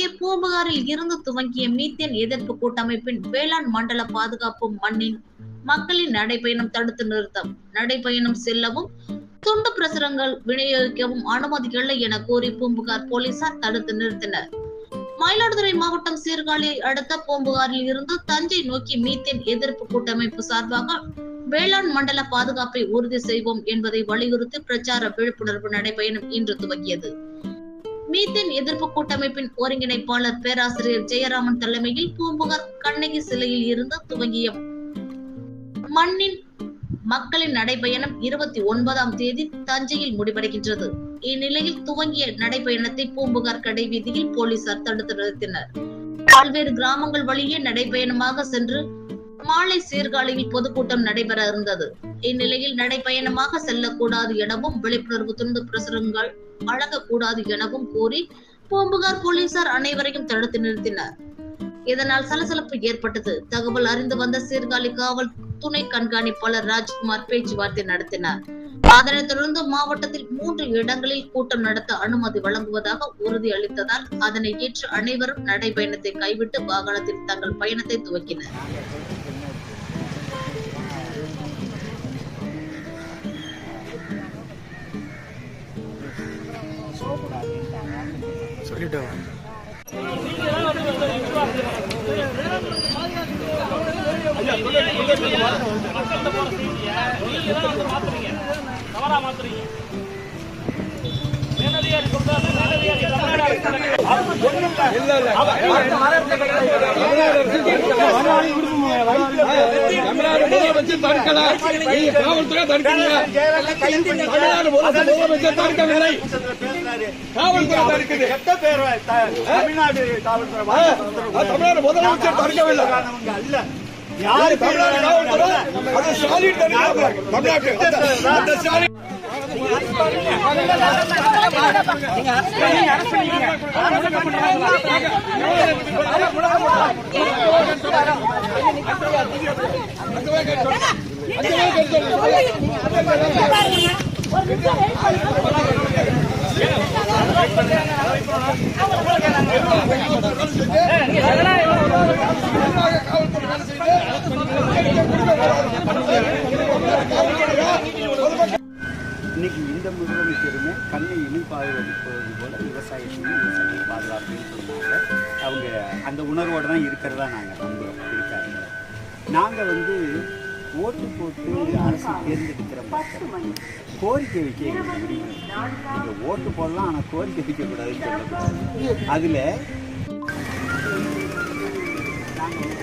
அருகே பூம்புகாரில் இருந்து துவங்கிய மீத்தேன் எதிர்ப்பு கூட்டமைப்பின் வேளாண் மண்டல பாதுகாப்பு மண்ணின் மக்களின் நடைபயணம் தடுத்து நிறுத்தம். நடைபயணம் செல்லவும் துண்டு பிரசுரங்கள் விநியோகிக்கவும் அனுமதி இல்லை என கூறி பூம்புகார் போலீசார் தடுத்து நிறுத்தினர். மயிலாடுதுறை மாவட்டம் சீர்காழியை அடுத்த பூம்புகாரில் இருந்து தஞ்சை நோக்கி மீத்தேன் எதிர்ப்பு கூட்டமைப்பு சார்பாக வேளாண் மண்டல பாதுகாப்பை உறுதி செய்வோம் என்பதை வலியுறுத்தி பிரச்சார விழிப்புணர்வு நடைபயணம் இன்று துவங்கியது மீத்தேன் எதிர்ப்பு கூட்டமைப்பின் ஒருங்கிணைப்பாளர் பேராசிரியர் ஜெயராமன் தலைமையில் பூம்புகார் கண்ணகி சிலையில் இருந்து துவங்கிய மண்ணின் மக்களின் நடைபயணம் இருபத்தி ஒன்பதாம் தேதி தஞ்சையில் முடிவடைகின்றது. இந்நிலையில் துவங்கிய நடைபயணத்தை பூம்புகார் கடை வீதியில் போலீசார் தடுத்து நிறுத்தினர். பல்வேறு கிராமங்கள் வழியே நடைபயணமாக சென்று மாலை சீர்காழியில் பொதுக்கூட்டம் நடைபெற இருந்தது. இந்நிலையில் நடைபயணமாக செல்லக்கூடாது எனவும் விழிப்புணர்வு துண்டு பிரசுரங்கள் வழங்கக்கூடாது எனவும் கூறி பூம்புகார் போலீசார் அனைவரையும் தடுத்து நிறுத்தினர். இதனால் சலசலப்பு ஏற்பட்டது. தகவல் அறிந்து வந்த சீர்காழி காவல் துணை கண்காணிப்பாளர் ராஜ்குமார் பேச்சுவார்த்தை நடத்தினார். அதனைத் தொடர்ந்து மாவட்டத்தில் மூன்று இடங்களில் கூட்டம் நடத்த அனுமதி வழங்குவதாக உறுதி அளித்ததால் அதனை ஏற்று அனைவரும் நடைபயணத்தை கைவிட்டு வாகனத்தில் தங்கள் பயணத்தை துவக்கினர். சொல்லிட்டு தவறா மாத்துறீங்க. மேலதிகாரி சொல்றாரு மேலதிகாரி தமிழ்நாடு முதலமைச்சர் தடுக்கல காவல்துறை தடுக்கல தமிழ்நாடு முதலமைச்சர் தடுக்கவில்லை காவல்துறை? தடுக்குது தமிழ்நாடு முதலமைச்சர் தடுக்கவில்லை அல்ல யாரு தமிழ்நாடு காவல்துறை? தமிழ்நாட்டு அந்த- அந்த இன்றைக்கி இந்த முதலமைச்சருமே இனி பாதுகாப்பது போல் விவசாயத்தையும் விவசாயியை பாதுகாப்புன்னு சொன்னாங்க அவங்க அந்த உணர்வோடு தான் இருக்கிறதா நாங்கள் நம்புகிறோம் இருக்காங்க. நாங்கள் வந்து ஓட்டு போட்டு அரசு தேர்ந்தெடுக்கிற மக்கள் கோரிக்கை வைக்க முடியும் நீங்கள் ஓட்டு போடலாம் ஆனால் கோரிக்கை வைக்கக்கூடாதுன்னு சொல்லக்கூடாது. அதில் நாங்கள்